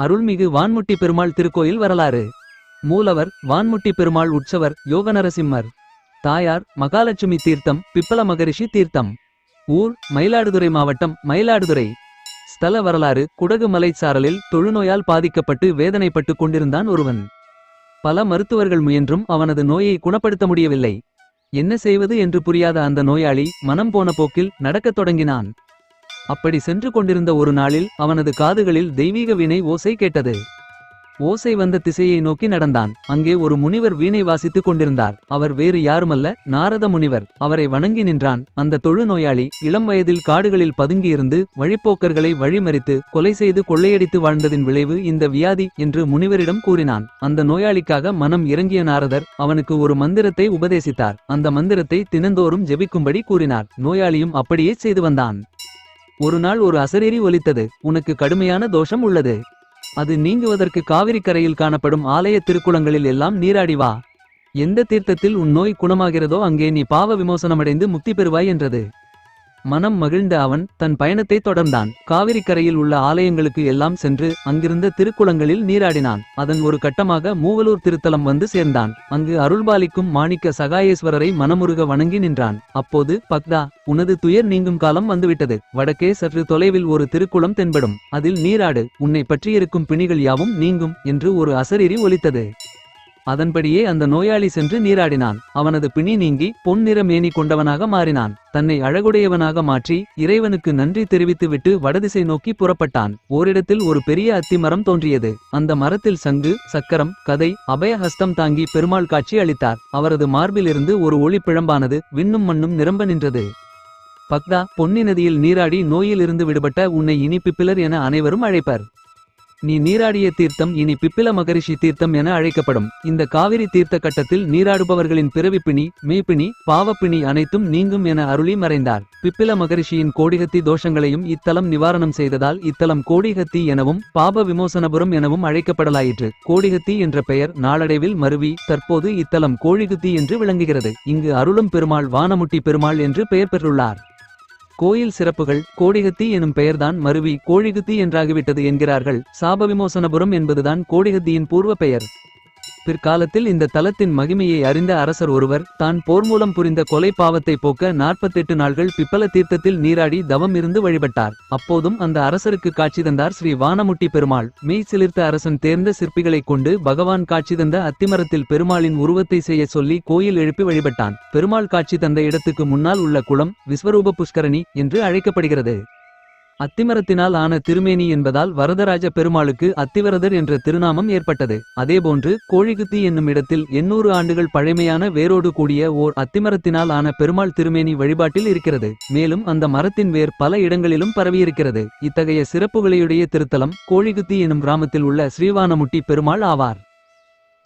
அருள்மிகு வான்முட்டி பெருமாள் திருக்கோயில் வரலாறு. மூலவர் வான்முட்டி பெருமாள் உற்சவர் யோகநரசிம்மர். தாயார் மகாலட்சுமி தீர்த்தம் பிப்பல மகரிஷி தீர்த்தம். ஊர் மயிலாடுதுறை மாவட்டம் மயிலாடுதுறை. ஸ்தல வரலாறு குடகு மலைச்சாரலில் தொழுநோயால் பாதிக்கப்பட்டு வேதனைப்பட்டு கொண்டிருந்தான் ஒருவன். பல மருத்துவர்கள் முயன்றும் அவனது நோயை குணப்படுத்த முடியவில்லை. என்ன செய்வது என்று புரியாத அந்த நோயாளி மனம் போன போக்கில் நடக்கத் தொடங்கினான். அப்படி சென்று கொண்டிருந்த ஒரு நாளில் அவனது காதுகளில் தெய்வீக வீணை ஓசை கேட்டது. ஓசை வந்த திசையை நோக்கி நடந்தான். அங்கே ஒரு முனிவர் வீணை வாசித்துக் கொண்டிருந்தார். அவர் வேறு யாருமல்ல நாரத முனிவர். அவரை வணங்கி நின்றான். அந்த தொழுநோயாளி இளம் வயதில் காடுகளில் பதுங்கியிருந்து வழிப்போக்கர்களை வழிமறித்து கொலை செய்து கொள்ளையடித்து வாழ்ந்ததின் விளைவு இந்த வியாதி என்று முனிவரிடம் கூறினான். அந்த நோயாளிக்காக மனம் இறங்கிய நாரதர் அவனுக்கு ஒரு மந்திரத்தை உபதேசித்தார். அந்த மந்திரத்தை தினந்தோறும் ஜெபிக்கும்படி கூறினார். நோயாளியும் அப்படியே செய்து வந்தான். ஒரு நாள் ஒரு அசரீரி ஒலித்தது. உனக்கு கடுமையான தோஷம் உள்ளது. அது நீங்குவதற்கு காவிரி கரையில் காணப்படும் ஆலய திருக்குளங்களில் எல்லாம் நீராடி வா. எந்த தீர்த்தத்தில் உன் நோய் குணமாகிறதோ அங்கே நீ பாவ விமோசனமடைந்து முக்தி பெறுவாய் என்றது. மனம் மகிழ்ந்த அவன் தன் பயணத்தை தொடர்ந்தான். காவிரி கரையில் உள்ள ஆலயங்களுக்கு எல்லாம் சென்று அங்கிருந்த திருக்குளங்களில் நீராடினான். அதன் ஒரு கட்டமாக மூவலூர் திருத்தலம் வந்து சேர்ந்தான். அங்கு அருள்பாலிக்கும் மாணிக்க சகாயேஸ்வரரை மனமுருக வணங்கி நின்றான். அப்போது பக்தா உனது துயர் நீங்கும் காலம் வந்துவிட்டது. வடக்கே சற்று தொலைவில் ஒரு திருக்குளம் தென்படும். அதில் நீராடு. உன்னை பற்றியிருக்கும் பிணிகள் யாவும் நீங்கும் என்று ஒரு அசரீரி ஒலித்தது. அதன்படியே அந்த நோயாளி சென்று நீராடினான். அவனது பிணி நீங்கி பொன்னிற மேனி கொண்டவனாக மாறினான். தன்னை அழகுடையவனாக மாற்றி இறைவனுக்கு நன்றி தெரிவித்துவிட்டு வடதிசை நோக்கி புறப்பட்டான். ஓரிடத்தில் ஒரு பெரிய அத்திமரம் தோன்றியது. அந்த மரத்தில் சங்கு சக்கரம் கதை அபயஹஸ்தம் தாங்கி பெருமாள் காட்சி அளித்தார். அவரது மார்பிலிருந்து ஒரு ஒளி பிழம்பானது விண்ணும் மண்ணும் நிரம்ப நின்றது. பக்தா பொன்னி நதியில் நீராடி நோயிலிருந்து விடுபட்ட உன்னை இனிப்பிப்பிலர் என அனைவரும் அழைப்பர். நீ நீராடிய தீர்த்தம் இனி பிப்பில மகரிஷி தீர்த்தம் என அழைக்கப்படும். இந்த காவிரி தீர்த்த கட்டத்தில் நீராடுபவர்களின் பிறவிப்பிணி மேய்ப்பிணி பாவப்பிணி அனைத்தும் நீங்கும் என அருளி மறைந்தார். பிப்பில மகரிஷியின் கோடிகத்தி தோஷங்களையும் இத்தலம் நிவாரணம் செய்ததால் இத்தலம் கோடிகத்தி எனவும் பாப விமோசனபுரம் எனவும் அழைக்கப்படலாயிற்று. கோடிகத்தி என்ற பெயர் நாளடைவில் மருவி தற்போது இத்தலம் கோழிகுத்தி என்று விளங்குகிறது. இங்கு அருளும் பெருமாள் வானமுட்டி பெருமாள் என்று பெயர் பெற்றுள்ளார். கோயில் சிறப்புகள் கோடிகத்தி எனும் பெயர்தான் மருவி கோழிகுத்தி என்றாகிவிட்டது என்கிறார்கள். சாபவிமோசனபுரம் என்பதுதான் கோடிகத்தியின் பூர்வ பெயர். பிற்காலத்தில் இந்த தலத்தின் மகிமையை அறிந்த அரசர் ஒருவர் தான் போர் மூலம் புரிந்த கொலை பாவத்தை போக்க நாற்பத்தெட்டு நாள்கள் பிப்பல தீர்த்தத்தில் நீராடி தவம் இருந்து வழிபட்டார். அப்போதும் அந்த அரசருக்கு காட்சி தந்தார் ஸ்ரீ வானமுட்டி பெருமாள். மெய் சிலிர்த்த அரசன் தேர்ந்த சிற்பிகளைக் கொண்டு பகவான் காட்சி தந்த அத்திமரத்தில் பெருமாளின் உருவத்தை செய்ய சொல்லி கோயில் எழுப்பி வழிபட்டான். பெருமாள் காட்சி தந்த இடத்துக்கு முன்னால் உள்ள குளம் விஸ்வரூப புஷ்கரணி என்று அழைக்கப்படுகிறது. அத்திமரத்தினால் ஆன திருமேனி என்பதால் வரதராஜ பெருமாளுக்கு அத்திவரதர் என்ற திருநாமம் ஏற்பட்டது. அதேபோன்று கோழிகுத்தி என்னும் இடத்தில் எண்ணூறு ஆண்டுகள் பழமையான வேரோடு கூடிய ஓர் அத்திமரத்தினால் ஆன பெருமாள் திருமேனி வழிபாட்டில் இருக்கிறது. மேலும் அந்த மரத்தின் வேர் பல இடங்களிலும் பரவியிருக்கிறது. இத்தகைய சிறப்புகளையுடைய திருத்தலம் கோழிகுத்தி எனும் கிராமத்தில் உள்ள ஸ்ரீவானமுட்டி பெருமாள் ஆவார்.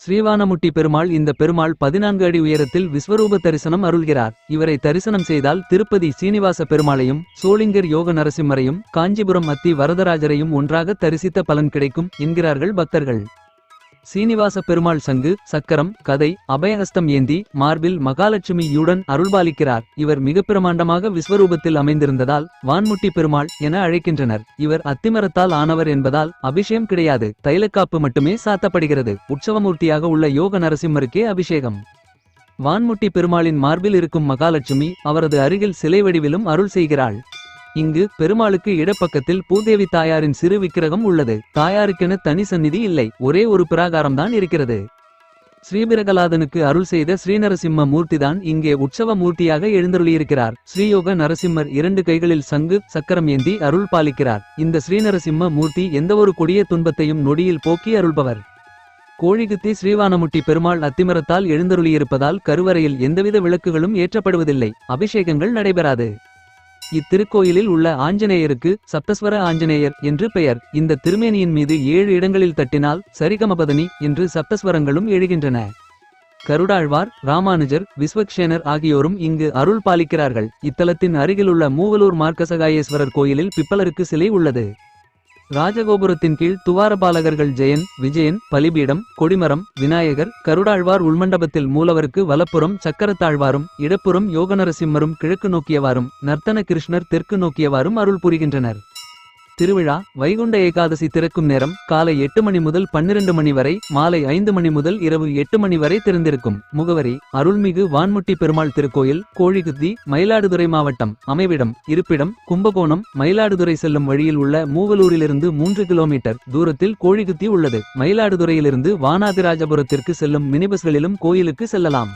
ஸ்ரீவானமுட்டி பெருமாள் இந்த பெருமாள் பதினான்கு அடி உயரத்தில் விஸ்வரூப தரிசனம் அருள்கிறார். இவரை தரிசனம் செய்தால் திருப்பதி சீனிவாச பெருமாளையும் சோளிங்கர் யோக நரசிம்மரையும் காஞ்சிபுரம் அத்தி வரதராஜரையும் ஒன்றாக தரிசித்த பலன் கிடைக்கும் என்கிறார்கள் பக்தர்கள். சீனிவாச பெருமாள் சங்கு சக்கரம் கதை அபயஹஸ்தம் ஏந்தி மார்பில் மகாலட்சுமியுடன் அருள்பாலிக்கிறார். இவர் மிக பிரமாண்டமாக விஸ்வரூபத்தில் அமைந்திருந்ததால் வான்முட்டி பெருமாள் என அழைக்கின்றனர். இவர் அத்திமரத்தால் ஆனவர் என்பதால் அபிஷேகம் கிடையாது. தைலக்காப்பு மட்டுமே சாத்தப்படுகிறது. உற்சவமூர்த்தியாக உள்ள யோக நரசிம்மருக்கே அபிஷேகம். வான்முட்டி பெருமாளின் மார்பில் இருக்கும் மகாலட்சுமி அவரது அருகில் சிலை வடிவிலும் அருள் செய்கிறாள். இங்கு பெருமாளுக்கு இடப்பக்கத்தில் பூதேவி தாயாரின் சிறு விக்கிரகம் உள்ளது. தாயாருக்கென தனி சந்நிதி இல்லை. ஒரே ஒரு பிராகாரம்தான் இருக்கிறது. ஸ்ரீபிரகலாதனுக்கு அருள் செய்த ஸ்ரீநரசிம்ம மூர்த்திதான் இங்கே உற்சவ மூர்த்தியாக எழுந்தருளியிருக்கிறார். ஸ்ரீயோக நரசிம்மர் இரண்டு கைகளில் சங்கு சக்கரம் ஏந்தி அருள் பாலிக்கிறார். இந்த ஸ்ரீநரசிம்ம மூர்த்தி எந்தவொரு கொடிய துன்பத்தையும் நொடியில் போக்கி அருள்பவர். கோழிகுத்தி ஸ்ரீவானமுட்டி பெருமாள் அத்திமரத்தால் எழுந்தருளியிருப்பதால் கருவறையில் எந்தவித விளக்குகளும் ஏற்றப்படுவதில்லை. அபிஷேகங்கள் நடைபெறாது. இத்திருக்கோயிலில் உள்ள ஆஞ்சநேயருக்கு சப்தஸ்வர ஆஞ்சநேயர் என்று பெயர். இந்த திருமேனியின் மீது ஏழு இடங்களில் தட்டினால் சரிகமபதனி என்று சப்தஸ்வரங்களும் எழுகின்றன. கருடாழ்வார் ராமானுஜர் விஸ்வக்ஷேனர் ஆகியோரும் இங்கு அருள் பாலிக்கிறார்கள். இத்தலத்தின் அருகிலுள்ள மூவலூர் மார்க்கசகாயேஸ்வரர் கோயிலில் பிப்பலருக்கு சிலை உள்ளது. ராஜகோபுரத்தின் கீழ் துவாரபாலகர்கள் ஜெயன் விஜயன் பலிபீடம் கொடிமரம் விநாயகர் கருடாழ்வார் உள்மண்டபத்தில் மூலவருக்கு வலப்புறம் சக்கரத்தாழ்வாரும் இடப்புறம் யோகநரசிம்மரும் கிழக்கு நோக்கியவாறும் நர்த்தன கிருஷ்ணர் தெற்கு நோக்கியவாறும் அருள் புரிகின்றனர். திருவிழா வைகுண்ட ஏகாதசி திறக்கும் நேரம் காலை எட்டு மணி முதல் பன்னிரண்டு மணி வரை மாலை ஐந்து மணி முதல் இரவு எட்டு மணி வரை திறந்திருக்கும். முகவரி அருள்மிகு வான்முட்டி பெருமாள் திருக்கோயில் கோழிகுத்தி மயிலாடுதுறை மாவட்டம். அமைவிடம் இருப்பிடம் கும்பகோணம் மயிலாடுதுறை செல்லும் வழியில் உள்ள மூவலூரிலிருந்து மூன்று கிலோமீட்டர் தூரத்தில் கோழிகுத்தி உள்ளது. மயிலாடுதுறையிலிருந்து வானாதிராஜபுரத்திற்கு செல்லும் மினிபஸ்களிலும் கோயிலுக்கு செல்லலாம்.